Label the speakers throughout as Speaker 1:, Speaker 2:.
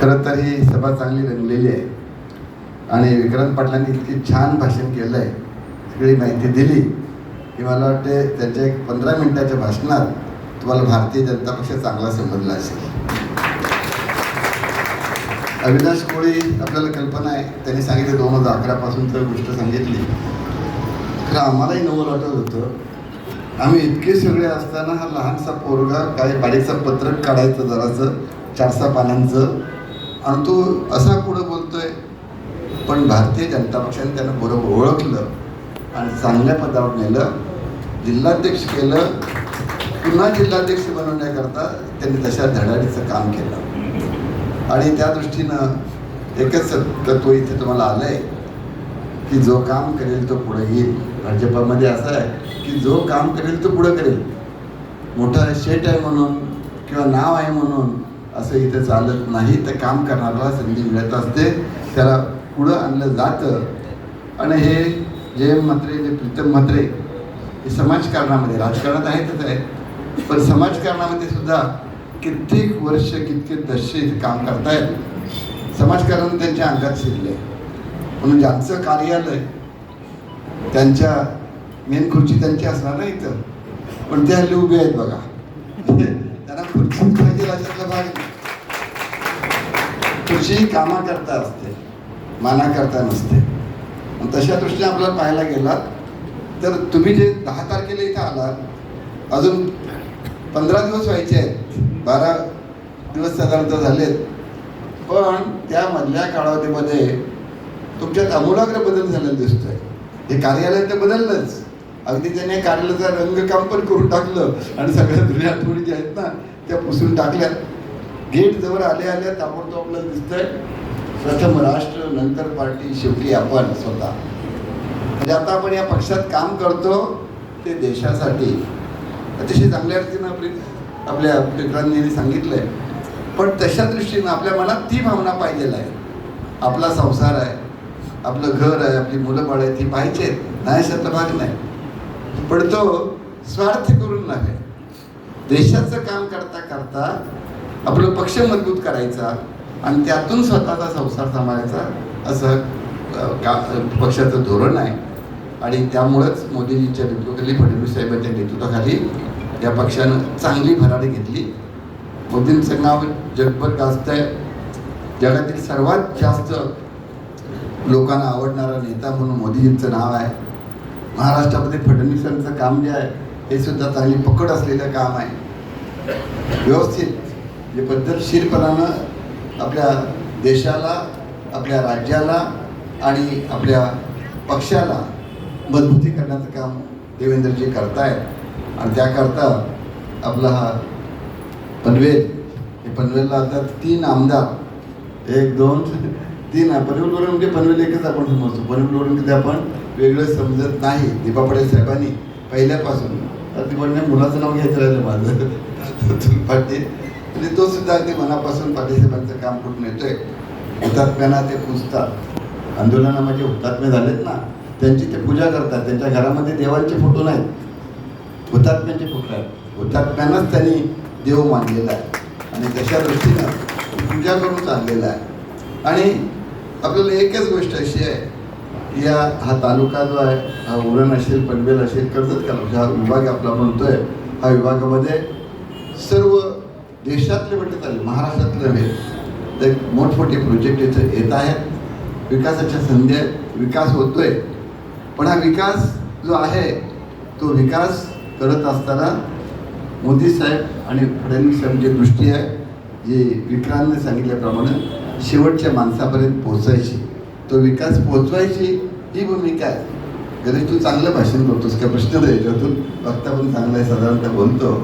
Speaker 1: खरं तर ही सभा चांगली रंगलेली आहे. आणि विक्रांत पाटलांनी इतकी छान भाषण केलं आहे सगळी माहिती दिली की मला वाटते त्यांच्या एक पंधरा मिनिटाच्या भाषणात तुम्हाला भारतीय जनता पक्ष चांगला समजला असेल. अविनाश कोळी आपल्याला कल्पना आहे त्यांनी सांगितली दोन हजार अकरापासून तर गोष्ट सांगितली. तर आम्हालाही नवल वाटत होतं. आम्ही इतके सगळे असताना हा लहानसा पोरगा काही बारीकसा पत्रक काढायचं जरासं चारसा पानांचं आणि तो असा पुढं बोलतोय पण भारतीय जनता पक्षाने त्यानं बरोबर ओळखलं आणि चांगल्या पदावर नेलं जिल्हाध्यक्ष केलं पुन्हा जिल्हाध्यक्ष बनवण्याकरता त्यांनी तशा धडाडीचं काम केलं. आणि त्या दृष्टीनं एकच तत्व इथे तुम्हाला आलं आहे की जो काम करेल तो पुढे येईल. भाजपामध्ये असं आहे की जो काम करेल तो पुढं करेल. मोठा शेट आहे म्हणून किंवा नाव आहे म्हणून असं इथे चालत नाही तर काम करणाऱ्याला संधी मिळत असते. त्याला पुढं आणलं जातं. आणि हे जे म्हात्रे जे प्रीतम म्हात्रे हे समाजकारणामध्ये राजकारणात आहेतच आहे. पण समाजकारणामध्ये सुद्धा कित्येक वर्ष कितके दशे काम करतायत. समाजकारण त्यांच्या अंगात शिरले म्हणून ज्यांचं कार्यालय त्यांच्या मेन खुर्ची त्यांची असणार नाही इथं. पण ते हल्ली उभे आहेत बघा. त्यांना खुर्ची पाहिजे अशातला भाग नाही. कामा करता असते माना करता नसते. तशा दृष्टीने आपल्याला पाहायला गेलात तर तुम्ही जे दहा तारखेला इथं आलात अजून पंधरा दिवस व्हायचे आहेत बारा दिवस साधारणतः झालेत पण त्या मधल्या कालावधीमध्ये तुमच्यात अमूलाग्र बदल झालेला दिसतोय. हे कार्यालय तर बदललंच. अगदी त्याने कार्यालयाचा रंगकाम पण करून टाकलं आणि सगळ्या जुन्या थोडी ज्या आहेत ना त्या पुसून टाकल्यात. गेट जवळ आले आल्या ताबडतोब आपल्याला दिसतंय. प्रथम राष्ट्र नंतर पार्टी शेवटी आपण स्वतः. म्हणजे आता आपण या पक्षात काम करतो ते देशासाठी. अतिशय चांगल्या अर्थीनं आपली आपल्या विक्रांतींनी सांगितलंय. पण तशा दृष्टीनं आपल्या मनात ती भावना पाहिजेला आहे. आपला संसार आहे आपलं घर आहे आपली मुलं बाळ आहे ती पाहिजेत नाही अशातला भाग नाही. पण तो स्वार्थ करून नव्हे देशाचं काम करता करता आपलं पक्ष मजबूत करायचा आणि त्यातून स्वतःचा संसार सांभाळायचा असं का पक्षाचं धोरण आहे. आणि त्यामुळंच मोदीजींच्या नेतृत्वाखाली फडणवीस साहेबांच्या नेतृत्वाखाली या पक्षानं चांगली भरारी घेतली. मोदींचं नाव जगभर गाजत आहे जगातील सर्वात जास्त लोकांना आवडणारा नेता म्हणून मोदीजींचं नाव आहे. महाराष्ट्रामध्ये फडणवीसांचं काम जे आहे हे सुद्धा चांगली पकड असलेलं काम आहे. व्यवस्थित जे पद्धतशीरपणानं आपल्या देशाला आपल्या राज्याला आणि आपल्या पक्षाला मजबूती करण्याचं काम देवेंद्रजी करतायत. आणि त्याकरता आपला हा पनवेल हे पनवेलला आता तीन आमदार एक दोन तीन आहे. पनवेलवरून म्हणजे पनवेल एकच आपण समजतो. पनवेलवरून ते म्हणजे आपण वेगळं समजत नाही. दीपा पटेल साहेबांनी पहिल्यापासून. तर ती म्हणजे मुलाचं नाव घ्यायचं राहिलं माझं. पाटील म्हणजे तो सुद्धा अगदी मनापासून पाटीसाहेबांचं काम कुठून येतोय हुतात्म्यांना ते पुजतात. आंदोलनामध्ये म्हणजे हुतात्मे झालेत ना त्यांची ते पूजा करतात. त्यांच्या घरामध्ये देवांचे फोटो नाहीत. हुतात्म्यांचे फोटो आहेत. हुतात्म्यांनाच त्यांनी देव मानलेला आहे. आणि तशा दृष्टीनं पूजा करून चाललेला आहे. आणि आपल्याला एकच गोष्ट अशी आहे की या हा तालुका जो आहे हा उरण असेल पनवेल असेल कर्जत का? म्हणजे हा विभाग आपला म्हणतोय हा विभागामध्ये सर्व देशातले म्हणतात चालेल महाराष्ट्रातले नव्हे तर मोठमोठे प्रोजेक्ट इथं येत आहेत. विकासाच्या संधी विकास होतोय. पण हा विकास जो आहे तो विकास करत असताना मोदी साहेब आणि फडणवीस साहेब जी दृष्टी आहे जी विक्रांतने सांगितल्याप्रमाणे शेवटच्या माणसापर्यंत पोहोचायची. तो विकास पोहोचवायची ही भूमिका आहे. गणेश तू चांगलं भाषण करतोस काय प्रश्न नाही ज्यातून वक्ता पण चांगला आहे साधारणतः बोलतो.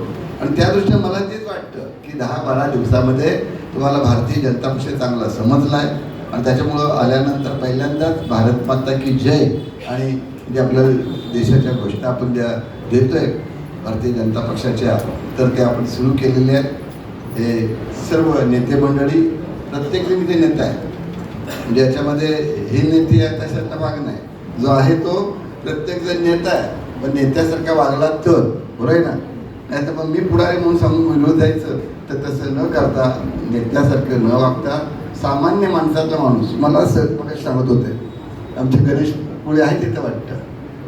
Speaker 1: आणि त्या दृष्टीने मला तेच वाटतं की दहा बारा दिवसामध्ये तुम्हाला भारतीय जनता पक्ष चांगला समजला आहे आणि त्याच्यामुळं आल्यानंतर पहिल्यांदाच भारत माता की जय आणि जे आपल्या देशाच्या घोषणा आपण ज्या देतोय भारतीय जनता पक्षाच्या तर ते आपण सुरू केलेले आहेत. हे सर्व नेते मंडळी प्रत्येक ते नेता आहे म्हणजे याच्यामध्ये हे नेते आहे अशातला भाग नाही. जो आहे तो प्रत्येक जण नेता आहे. पण नेत्यासारखा वागला तर बरोबर आहे ना? नाही तर मग मी पुढारी म्हणून सांगून विरोध जायचं. तर तसं न करता नेत्यासारखं न वागता सामान्य माणसाचा माणूस मला सर मग सांगत होते. आमचे गणेश पुळे आहे तिथं वाटतं.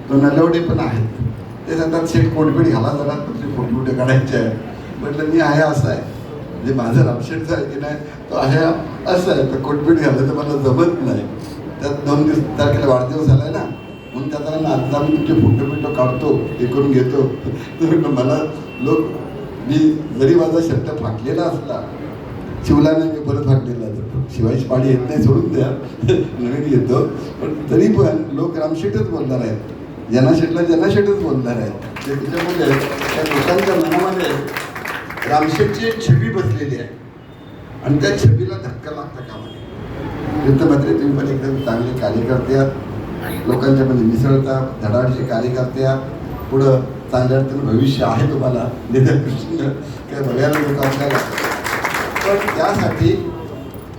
Speaker 1: तो नलवडे पण आहेत. ते सांगतात शेट कोटबीट घाला जरा तुमचे फोटो बिटो काढायचे आहे म्हटलं मी आहे असं आहे. म्हणजे माझं रामशेठचं आहे की नाही तो आहे असं आहे. तर कोटबीट घालं तर मला जमत नाही. त्यात दोन दिवस तारखेला वाढदिवस झाला आहे ना म्हणून त्याचा ना आता मी तुमचे फोटो बिटो काढतो हे करून घेतो. तर मला लोक मी जरी माझा शब्द फाटलेला असला शिवला नाही मी परत फाटलेला तर शिवायची पाणी येत नाही सोडून द्या. नवीन येतो. पण तरी पण लोक रामशेठच बोलणार आहेत. जनाशेठला जनाशेठच बोलणार आहेत. ते त्याच्यामुळे त्या लोकांच्या मनामध्ये रामशेठची एक छबी बसलेली आहे. आणि त्या छबीला धक्का लागता कामाने वृत्तपत्रे तुम्ही पण एकदम चांगले कार्यकर्ते आहात. लोकांच्या मध्ये मिसळता धडाडीचे कार्यकर्ते आहात. पुढं चांगल्या अर्थानं भविष्य आहे तुम्हाला निधनकृष्ण काय बघायला लोक आपल्याला पण त्यासाठी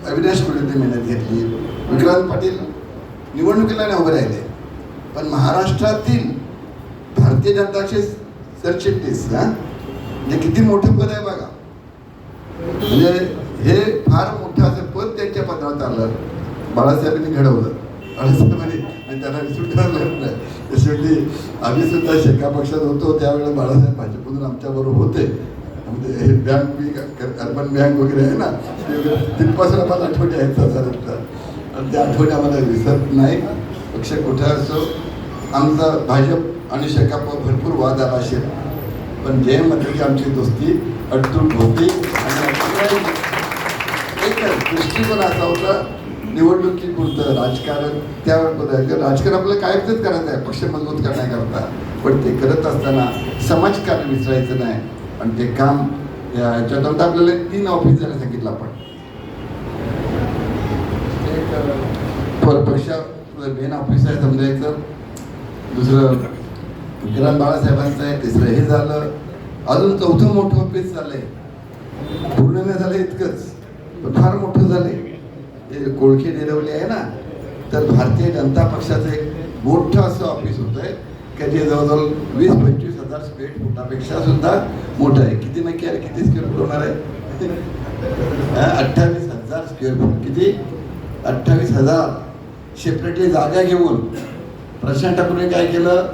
Speaker 1: अविनाश कुलते मेहनत घेतली. विक्रांत पाटील निवडणुकीला नाही उभे राहिले. पण महाराष्ट्रातील भारतीय जनताचे सरचिटणीस हा? म्हणजे किती मोठं पद आहे बघा. म्हणजे हे फार मोठं असं पद त्यांच्या पत्रात आलं बाळासाहेबांनी घडवलं. बाळासाहेबांनी आणि त्यांना विसरून ठरलं नाही शेवटी आम्ही सुद्धा शेका पक्षात होतो त्यावेळेला बाळासाहेब भाजपमधून आमच्याबरोबर होते. म्हणजे हे बँक बी अर्बन बँक वगैरे आहे ना ते तिथपासून आम्हाला आठवणी आहेत साधारणतः आणि त्या आठवणी आम्हाला विसरत नाही. पक्ष कुठे असो आमचा भाजप आणि शेकापवर भरपूर वाद आला असेल पण जय की आमची दोस्ती अटूट होती आणि एक दृष्टिकोन असा होता निवडणुकीपुरतं राजकारण त्यावेळेस बदलायचं राजकारण आपल्याला कायमच करायचं आहे पक्ष मजबूत करण्याकरता पण ते करत असताना समाजकारण विसरायचं नाही. आणि ते काम या- आपल्याला तीन ऑफिस द्यायला सांगितलं आपण. एक पर मेन ऑफिस आहे समजायचं. दुसरं विक्रांत बाळासाहेबांचं आहे. तिसरं हे झालं. अजून चौथं मोठं ऑफिस झालंय. पूर्ण नाही झालं इतकंच. फार मोठं झालंय. हे कोळखी निरवली आहे ना तर भारतीय जनता पक्षाचं एक मोठं असं ऑफिस होतं आहे की जे जवळजवळ वीस पंचवीस हजार स्क्वेअर फुटापेक्षा सुद्धा मोठं आहे. किती नक्की आहे? किती स्क्वेअर फूट होणार आहे? अठ्ठावीस हजार स्क्वेअर फूट किती? अठ्ठावीस हजार. सेपरेटली जागा घेऊन. प्रशांत ठाकूरने काय केलं?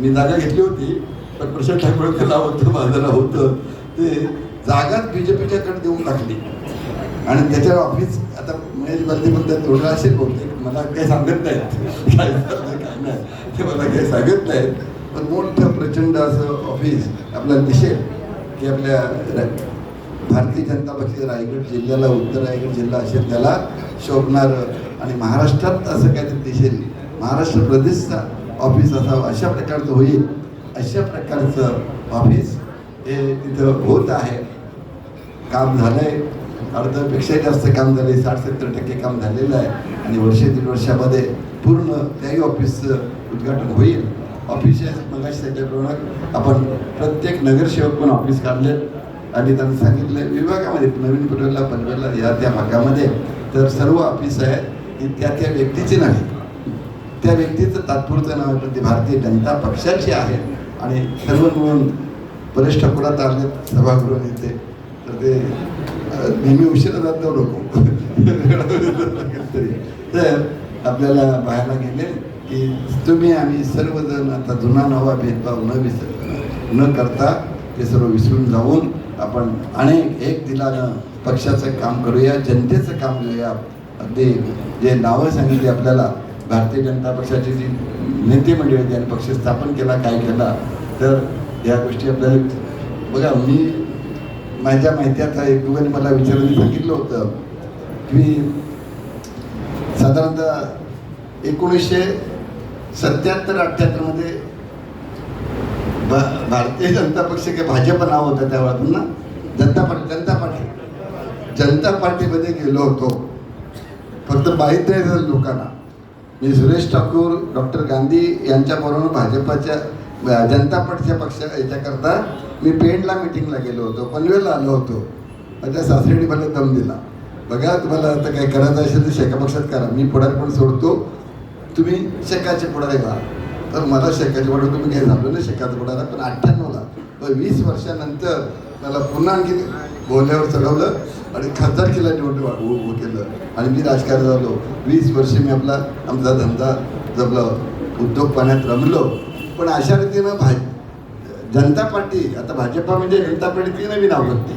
Speaker 1: मी जागा घेतली होती पण प्रशांत ठाकूर नाव होतं माझं नाव होतं ते जागाच बी जे पीच्याकडे देऊन टाकली. आणि त्याच्यावर ऑफिस आता महेश बंदी म्हणतात थोडं असेल बोलते मला काही सांगत नाहीत. काय काय नाही ते मला काही सांगत नाहीत. पण मोठं प्रचंड असं ऑफिस आपल्याला दिसेल की आपल्या भारतीय जनता पक्ष रायगड जिल्ह्याला उत्तर रायगड जिल्हा असेल त्याला शोभणारं आणि महाराष्ट्रात असं काहीतरी दिसेल. महाराष्ट्र प्रदेशचा ऑफिस असावं अशा प्रकारचं होईल. अशा प्रकारचं ऑफिस हे तिथं होत आहे. काम झालं आहे अर्ध्यापेक्षा जास्त काम झाले साठ सत्तर टक्के काम झालेलं आहे. आणि वर्ष दीड वर्षामध्ये पूर्ण त्याही ऑफिसचं उद्घाटन होईल. ऑफिस मगाशी त्याच्याप्रमाणे आपण प्रत्येक नगरसेवक पण ऑफिस काढले आणि त्यांना सांगितलं विभागामध्ये नवीन पटोला पनवेलला या त्या भागामध्ये. तर सर्व ऑफिस आहेत ही त्या त्या व्यक्तीची नाही. त्या व्यक्तीचं तात्पुरतं नाव आहे ते भारतीय जनता पक्षाची आहे आणि सर्व मिळून परेश ठाकूरात आले सभागृह नेते तर ते नेहमी उशिरा जात तरी तर आपल्याला पाहायला गेले की तुम्ही आम्ही सर्वजण आता जुना नवा भेदभाव न विसर न करता ते सर्व विसरून जाऊन आपण अनेक एक दिलानं पक्षाचं काम करूया जनतेचं काम घेऊया अगदी जे नावं सांगितली आपल्याला भारतीय जनता पक्षाची जी नेते मंडळी त्यांनी पक्ष स्थापन केला काय केला तर या गोष्टी आपल्याला बघा मी माझ्या माहिती आता एक दोघांनी मला विचारायला सांगितलं होतं की साधारणतः एकोणीसशे सत्याहत्तर अठ्ठ्याहत्तरमध्ये भा- भारतीय जनता पक्ष किंवा भाजप नाव होतं त्यावेळेला पुन्हा जनता पार्टी जनता पार्टी. जनता पार्टीमध्ये गेलो होतो. फक्त माहीत नाही झालं लोकांना. मी सुरेश ठाकूर डॉक्टर गांधी यांच्याबरोबर भाजपाच्या जनता पार्टीच्या पक्ष याच्याकरता मी पेंटला मिटिंगला गेलो होतो पनवेलला आलो होतो. माझ्या सासरीने मला दम दिला. बघा तुम्हाला आता काय करायचं असेल तर शेकापक्षात करा. मी पुढार पण सोडतो. तुम्ही शेकाचे पुढारे व्हा. तर मला शेकाचे पुढार तुम्ही काही झालो ना शेकाचा पुढारा. पण अठ्ठ्याण्णवला पण वीस वर्षानंतर मला पुन्हा आणखी बोलण्यावर चढवलं आणि खासदारकीला निवड उभं केलं. आणि मी राजकारण झालो वीस वर्ष मी आपला आमचा धंदा जपला उद्योग पाण्यात रमलो. पण अशा रीतीनं भाज जनता पार्टी आता भाजपा म्हणजे जनता पार्टीची नवीन आवृत्ती.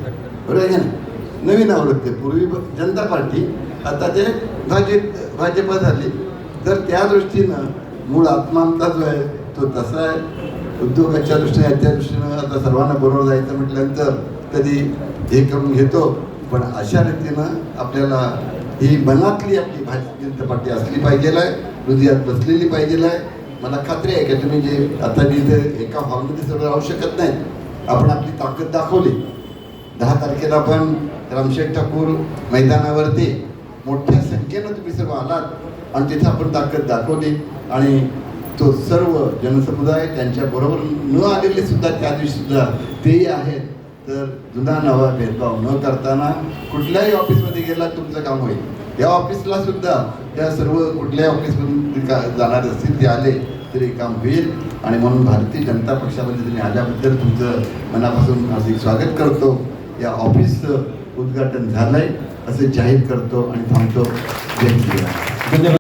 Speaker 1: बरोबर आहे ना नवीन आवृत्ती. पूर्वी जनता पार्टी आता ते भाजप भाजपा झाली. तर त्या दृष्टीनं मूळ आत्मा जो आहे तो तसा आहे. उद्योगाच्या दृष्टीने याच्या दृष्टीनं आता सर्वांना बरोबर जायचं म्हटल्यानंतर कधी हे करून घेतो. पण अशा रीतीनं आपल्याला ही मनातली आपली भाजप जनता पार्टी असली पाहिजे आहे हृदयात बसलेली पाहिजे आहे मला खात्री आहे की तुम्ही जे आता मी इथे एका हॉलमध्ये सगळं राहू शकत नाही आपण आपली ताकद दाखवली. दहा तारखेला आपण रामशेठ ठाकूर मैदानावरती मोठ्या संख्येनं तुम्ही सर्व आलात आणि तिथे आपण ताकद दाखवली आणि तो सर्व जनसमुदाय त्यांच्याबरोबर न आलेले सुद्धा त्या दिवशी सुद्धा तेही आहेत. तर जुना नवा भेदभाव न करताना कुठल्याही ऑफिसमध्ये गेला तुमचं काम होईल. या ऑफिसला सुद्धा त्या सर्व कुठल्याही ऑफिसमधून का जाणार असतील ते आले तरी काम होईल. आणि म्हणून भारतीय जनता पक्षामध्ये तुम्ही आल्याबद्दल तुमचं मनापासून हार्दिक स्वागत करतो. या ऑफिसचं उद्घाटन झालंय असे जाहीर करतो आणि थांबतो. जय श्रीराम
Speaker 2: धन्यवाद.